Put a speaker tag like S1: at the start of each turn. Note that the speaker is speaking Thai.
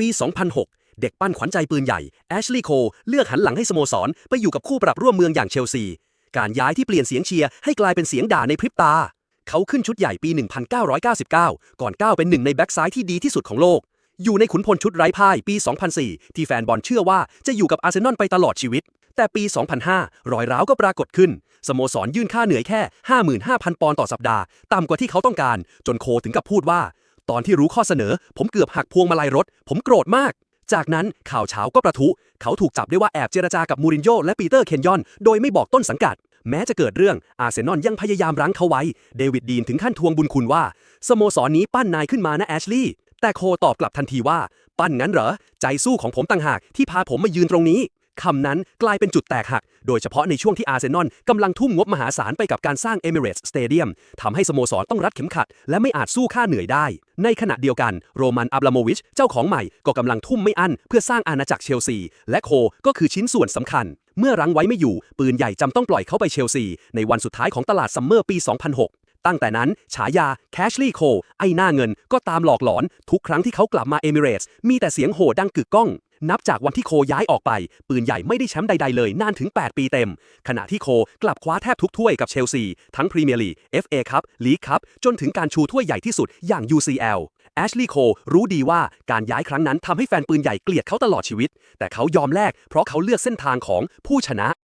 S1: ปี 2006 เด็กปั้นขวัญใจปืนใหญ่แอชลีย์โคเลือกหันหลังให้สโมสร ไปอยู่กับคู่ปรับร่วมเมืองอย่างเชลซี การย้ายที่เปลี่ยนเสียงเชียร์ให้กลายเป็นเสียงด่าในพริบตา เขาขึ้นชุดใหญ่ปี 1999 ก่อนก้าวเป็นหนึ่งในแบ็กซ้ายที่ดีที่สุดของโลก อยู่ในขุนพลชุดไร้พ่ายปี 2004 ที่แฟนบอลเชื่อว่าจะอยู่กับอาร์เซนอลไปตลอดชีวิต แต่ปี 2005 รอยร้าวก็ปรากฏขึ้นสโมสรยื่นค่าเหนื่อยแค่ 55,000 ปอนด์ต่อสัปดาห์ ต่ำกว่าที่เขาต้องการ จนโคถึงกับพูดว่า ตอนที่รู้ข้อเสนอ ผมเกือบหักพวงมาลัยรถ ผมโกรธมาก จากนั้นข่าวเช้าก็ประทุ เขาถูกจับได้ว่าแอบเจรจากับมูรินโญ่และปีเตอร์เคนยอน โดยไม่บอกต้นสังกัด แม้จะเกิดเรื่องอาร์เซนอลยังพยายามรั้งเขาไว้ เดวิดดีนถึงขั้นทวงบุญคุณว่า สโมสรนี้ปั้นนายขึ้นมานะแอชลีย์แต่โคตอบกลับทันทีว่า ปั้นงั้นเหรอ ใจสู้ของผมต่างหากที่พาผมมายืนตรงนี้ คำนั้นกลายเป็นจุดแตกหัก โดยเฉพาะในช่วงที่อาร์เซนอลกำลังทุ่มงบมหาศาลไปกับการสร้าง Emirates Stadium ทำให้สโมสรต้องรัดเข็มขัด และไม่อาจสู้ค่าเหนื่อยได้ ในขณะเดียวกันโรมันอับราโมวิชเจ้าของใหม่ก็กำลังทุ่มไม่อั้นเพื่อสร้างอาณาจักรเชลซี และโคก็คือชิ้นส่วนสำคัญ เมื่อรั้งไว้ไม่อยู่ ปืนใหญ่จำต้องปล่อยเขาไปเชลซี ในวันสุดท้ายของตลาดซัมเมอร์ปี 2006ตั้งแต่นั้น ฉายาแคชลีย์โคไอหน้าเงินก็ตามหลอกหลอน ทุกครั้งที่เขากลับมาเอมิเรตส์มีแต่เสียงโห่ดังกึกก้อง นับจากวันที่โคย้ายออกไป ปืนใหญ่ไม่ได้แชมป์ใด ๆ เลยนานถึง 8 ปีเต็ม ขณะที่โคกลับคว้าแทบทุกถ้วยกับเชลซี ทั้งพรีเมียร์ลีก FA คัพลีกคัพจนถึงการชูถ้วยใหญ่ที่สุดอย่าง UCL แอชลีย์โครู้ดีว่าการย้ายครั้งนั้นทำให้แฟนปืนใหญ่เกลียดเขาตลอดชีวิต แต่เขายอมแลกเพราะเขาเลือกเส้นทางของผู้ชนะ